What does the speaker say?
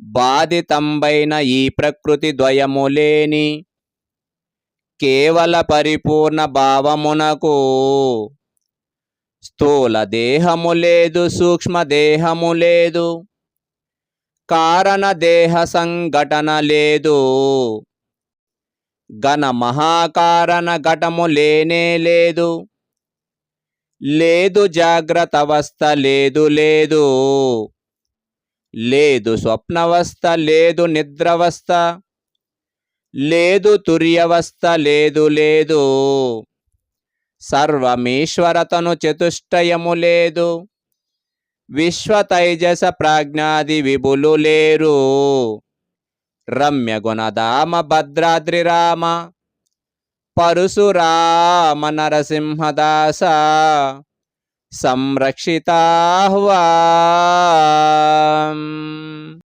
బాధితంబైన ఈ ప్రకృతి ద్వయము లేని కేవల పరిపూర్ణ భావమునకు స్థూల దేహము లేదు సూక్ష్మ దేహము లేదు కారణ దేహ సంఘటన లేదు. ఘన మహాకారణ ఘటము లేనే లేదు లేదు జాగ్రత్త అవస్థ లేదు లేదు. లేదు స్వప్నవస్థ లేదు నిద్రవస్థ లేదు తుర్యవస్థ లేదు లేదు. సర్వమీశ్వరతను చతుష్టయము లేదు. విశ్వ తైజస ప్రాజ్ఞాది విభులు లేరు. రమ్య గుణధామ భద్రాద్రి రామ పరశురామ నరసింహదాస సంరక్షితాహ్వా